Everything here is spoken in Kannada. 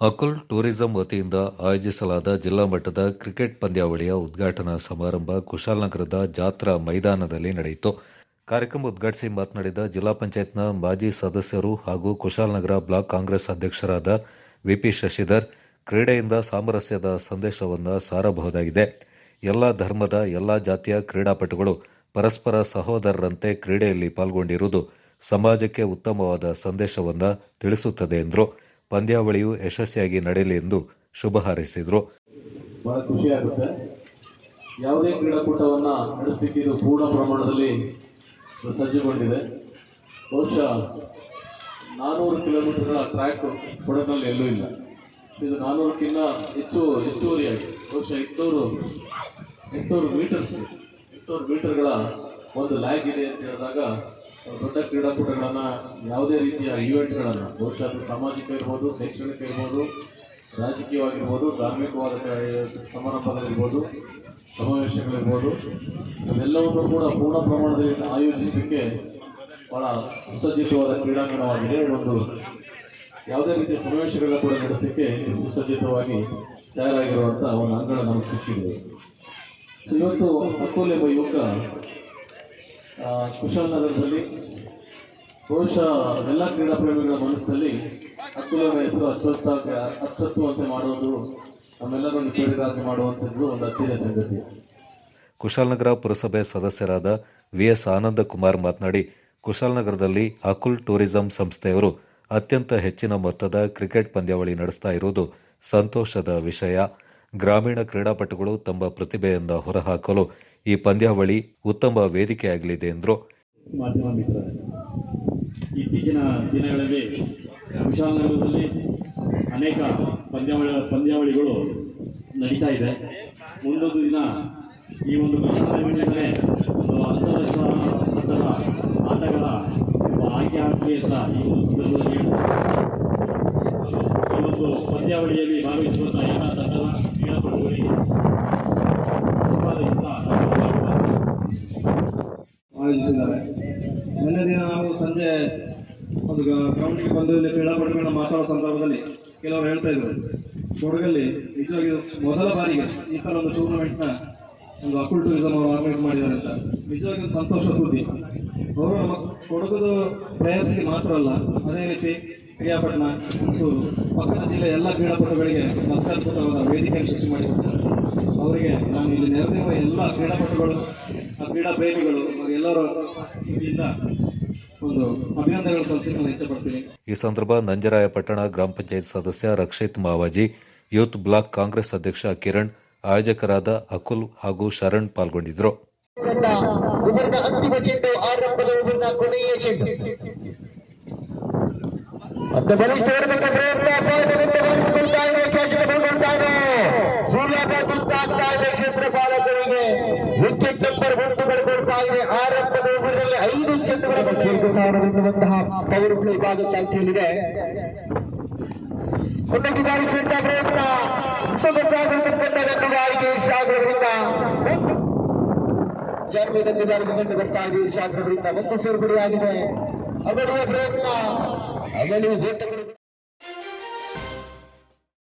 ಅಕುಲ್ ಟೂರಿಸಂ ವತಿಯಿಂದ ಆಯೋಜಿಸಲಾದ ಜಿಲ್ಲಾ ಮಟ್ಟದ ಕ್ರಿಕೆಟ್ ಪಂದ್ಯಾವಳಿಯ ಉದ್ಘಾಟನಾ ಸಮಾರಂಭ ಕುಶಾಲನಗರದ ಜಾತ್ರಾ ಮೈದಾನದಲ್ಲಿ ನಡೆಯಿತು. ಕಾರ್ಯಕ್ರಮ ಉದ್ಘಾಟಿಸಿ ಮಾತನಾಡಿದ ಜಿಲ್ಲಾ ಪಂಚಾಯತ್ನ ಮಾಜಿ ಸದಸ್ಯರು ಹಾಗೂ ಕುಶಾಲನಗರ ಬ್ಲಾಕ್ ಕಾಂಗ್ರೆಸ್ ಅಧ್ಯಕ್ಷರಾದ ವಿಪಿ ಶಶಿಧರ್ ಕ್ರೀಡೆಯಿಂದ ಸಾಮರಸ್ಯದ ಸಂದೇಶವನ್ನು ಸಾರಬಹುದಾಗಿದೆ. ಎಲ್ಲ ಧರ್ಮದ, ಎಲ್ಲ ಜಾತಿಯ ಕ್ರೀಡಾಪಟುಗಳು ಪರಸ್ಪರ ಸಹೋದರರಂತೆ ಕ್ರೀಡೆಯಲ್ಲಿ ಪಾಲ್ಗೊಂಡಿರುವುದು ಸಮಾಜಕ್ಕೆ ಉತ್ತಮವಾದ ಸಂದೇಶವನ್ನು ತಿಳಿಸುತ್ತದೆ ಎಂದರು. ಪಂದ್ಯಾವಳಿಯು ಯಶಸ್ವಿಯಾಗಿ ನಡೆಯಲಿ ಎಂದು ಶುಭ ಹಾರೈಸಿದರು. ಬಹಳ ಖುಷಿ ಆಗುತ್ತೆ. ಯಾವುದೇ ಕ್ರೀಡಾಕೂಟವನ್ನು ನಡೆಸಲಿಕ್ಕೆ ಇದು ಪೂರ್ಣ ಪ್ರಮಾಣದಲ್ಲಿ ಸಜ್ಜುಗೊಂಡಿದೆ. ಬಹುಶಃ ನಾನ್ನೂರು ಕಿಲೋಮೀಟರ್ಗಳ ಟ್ರ್ಯಾಕ್ ಕೊಡಗಿನಲ್ಲಿ ಎಲ್ಲೂ ಇಲ್ಲ. ಇದು ನಾನ್ನೂರಕ್ಕಿಂತ ಹೆಚ್ಚು ಹೆಚ್ಚುವರಿಯಾಗಿ, ಬಹುಶಃ ಎಂಟುನೂರು ಎಂಟುನೂರು ಮೀಟರ್ಸ್, ಎಂಟುನೂರು ಮೀಟರ್ಗಳ ಒಂದು ಲ್ಯಾಗ್ ಇದೆ ಅಂತ ಹೇಳಿದಾಗ ದೊಡ್ಡ ಕ್ರೀಡಾಕೂಟಗಳನ್ನು ಯಾವುದೇ ರೀತಿಯ ಈವೆಂಟ್ಗಳನ್ನು, ಬಹುಶಃ ಅದು ಸಾಮಾಜಿಕ ಇರ್ಬೋದು, ಶೈಕ್ಷಣಿಕ ಇರ್ಬೋದು, ರಾಜಕೀಯವಾಗಿರ್ಬೋದು, ಧಾರ್ಮಿಕವಾದ ಸಮಾರಂಭಗಳಿರ್ಬೋದು, ಸಮಾವೇಶಗಳಿರ್ಬೋದು, ಇವೆಲ್ಲವನ್ನು ಕೂಡ ಪೂರ್ಣ ಪ್ರಮಾಣದಲ್ಲಿ ಆಯೋಜಿಸಲಿಕ್ಕೆ ಭಾಳ ಸುಸಜ್ಜಿತವಾದ ಕ್ರೀಡಾಂಗಣವಾಗಿದೆ. ಒಂದು ಯಾವುದೇ ರೀತಿಯ ಸಮಾವೇಶಗಳನ್ನ ಕೂಡ ನಡೆಸಲಿಕ್ಕೆ ಸುಸಜ್ಜಿತವಾಗಿ ತಯಾರಾಗಿರುವಂಥ ಒಂದು ಅಂಗಣ ನಮಗೆ ಸಿಕ್ಕಿದೆ. ಇವತ್ತು ಅಕೋಲ್ ಯುವಕ ಕುಶಾಲನಗರದಲ್ಲಿ ಬಹುಶಃ ಎಲ್ಲ ಕ್ರೀಡಾಪ್ರೇಮಿಗಳ ಮನಸ್ಸಿನಲ್ಲಿ ಅಕ್ಕುಲನ ಹೆಸರು ಅಚ್ಚೊತ್ತ ಅಚ್ಚೊತ್ತುವಂತೆ ಮಾಡೋದು ನಮ್ಮೆಲ್ಲರನ್ನು ಕ್ರೀಡೆಗಾಗಿ ಮಾಡುವಂಥದ್ದು ಒಂದು ಅತ್ಯಂತ ಸಂಗತಿ. ಕುಶಾಲನಗರ ಪುರಸಭೆ ಸದಸ್ಯರಾದ ವಿ ಎಸ್ ಆನಂದ ಕುಮಾರ್ ಮಾತನಾಡಿ ಕುಶಾಲನಗರದಲ್ಲಿ ಅಕುಲ್ ಟೂರಿಸಂ ಸಂಸ್ಥೆಯವರು ಅತ್ಯಂತ ಹೆಚ್ಚಿನ ಮೊತ್ತದ ಕ್ರಿಕೆಟ್ ಪಂದ್ಯಾವಳಿ ನಡೆಸ್ತಾ ಇರುವುದು ಸಂತೋಷದ ವಿಷಯ. ಗ್ರಾಮೀಣ ಕ್ರೀಡಾಪಟುಗಳು ತಮ್ಮ ಪ್ರತಿಭೆಯಿಂದ ಹೊರಹಾಕಲು ಈ ಪಂದ್ಯಾವಳಿ ಉತ್ತಮ ವೇದಿಕೆಯಾಗಲಿದೆ ಎಂದರು ಇತ್ತೀಚಿನ ದಿನಗಳಲ್ಲಿ ಕುಶಾಲನಗರದಲ್ಲಿ ಅನೇಕ ಪಂದ್ಯಾವಳಿ ಪಂದ್ಯಾವಳಿಗಳು ನಡೀತಾ ಇದೆ ಮುಂದೊಂದು ದಿನ ಈ ಒಂದು ಕುಶಾಲನಗರದಿಂದಲೇ ಒಂದು ಅಂತಾರಾಷ್ಟ್ರ ಮಟ್ಟದ ಆಯ್ಕೆ ಆಗಲಿ ಅಂತ ಈ ಒಂದು ಸಂದರ್ಭದಲ್ಲಿ. ಈ ಒಂದು ಪಂದ್ಯಾವಳಿಯಲ್ಲಿ ಭಾಗವಹಿಸುವಂಥ ಎಲ್ಲ ಗ್ರೌಂಡಿಗೆ ಬಂದು ಇಲ್ಲಿ ಕ್ರೀಡಾಪಟುಗಳನ್ನ ಮಾತಾಡೋ ಸಂದರ್ಭದಲ್ಲಿ ಕೆಲವರು ಹೇಳ್ತಾ ಇದ್ರು ಕೊಡಗಲ್ಲಿ ನಿಜವಾಗಿ ಮೊದಲ ಬಾರಿಗೆ ಈ ಥರ ಒಂದು ಟೂರ್ನಮೆಂಟ್ನ ಒಂದು ಅಕುಲ್ ಟೂರಿಸಮ್ ಅವರು ಆರ್ಗನೈಸ್ ಮಾಡಿದ್ದಾರೆ ಅಂತ. ನಿಜವಾಗಿ ಒಂದು ಸಂತೋಷ ಸುದ್ದಿ. ಅವರು ನಮ್ಮ ಕೊಡಗದ ಪ್ರಯಾಸಿಗೆ ಮಾತ್ರ ಅಲ್ಲ, ಅದೇ ರೀತಿ ಕ್ರಿಯಾಪಟ್ಟಣ ಹುಣಸೂರು ಪಕ್ಕದ ಜಿಲ್ಲೆ ಎಲ್ಲ ಕ್ರೀಡಾಪಟುಗಳಿಗೆ ಅತ್ಯದ್ಭುತವಾದ ವೇದಿಕೆಯನ್ನು ಸೃಷ್ಟಿ ಮಾಡಿಕೊಡ್ತಾರೆ ಅವರಿಗೆ ನಾನು ಇಲ್ಲಿ ನೆರೆದಿರುವ ಎಲ್ಲ ಕ್ರೀಡಾಪಟುಗಳು, ಆ ಕ್ರೀಡಾ ಪ್ರೇಮಿಗಳು ಎಲ್ಲರೂ ವತಿಯಿಂದ ಒಂದು ಅಭಿನಂದನೆಗಳು ಈ ಸಂದರ್ಭ ನಂಜರಾಯಪಟ್ಟಣ ಗ್ರಾಮ ಪಂಚಾಯತ್ ಸದಸ್ಯ ರಕ್ಷಿತ್ ಮಾವಾಜಿ ಯೂತ್ ಬ್ಲಾಕ್ ಕಾಂಗ್ರೆಸ್ ಅಧ್ಯಕ್ಷ ಕಿರಣ್ ಆಯೋಜಕರಾದ ಅಕುಲ್ ಹಾಗೂ ಶರಣ್ ಪಾಲ್ಗೊಂಡಿದ್ದರು. ಅಂತಿಮ ಚೆಂಡು ಆರಂಭದ ಒಬ್ಬರನ್ನ ಕೊನೆಯ ಚೆಂಡು ಮತ್ತೆ ಬಲಿಷ್ಠ ಪ್ರಯತ್ನ ಅಪಾಯದಿಂದ ಬಾರಿಸಿಕೊಳ್ತಾ ಇದೆ. ಕ್ಯಾಚ್ಕೊಳ್ತಾ ಇದೆ ಸೂರ್ಯಾಘಾತ ಉಂಟಾಗ್ತಾ ಇದೆ ಕ್ಷೇತ್ರ ಪಾಲಕರಿಗೆ ವಿಕೆಟ್ ನಂಬರ್ ಒಂದು ಪಡೆದುಕೊಳ್ತಾ ಇದೆ. ಆರಂಭದ ಓವರ್ನಲ್ಲಿ ಐದು ಚೆಂಡುಗಳನ್ನು ಪವರ್ ಪ್ಲೇ ಭಾಗ ಚಾಲ್ತಿಯಲ್ಲಿದೆ. ಪ್ರಯತ್ನ. ಸೊಗಸಾಗಿರ್ತಕ್ಕಂಥ ಗಂಡುಗಾರಿಕೆ ಶಾಗರವರಿಂದ ಒಂದು ಜಾನ್ವಿ ಗಂಡುಗಾರಿಕೆ ಕಂಡು ಬರ್ತಾ ಇದೆ ಒಂದು ಸೇರ್ಪಡೆಯಾಗಿದೆ. ಅವಳಿಯ ಪ್ರಯತ್ನ. ಅವಳಿಯ ಗೋಟಗಳು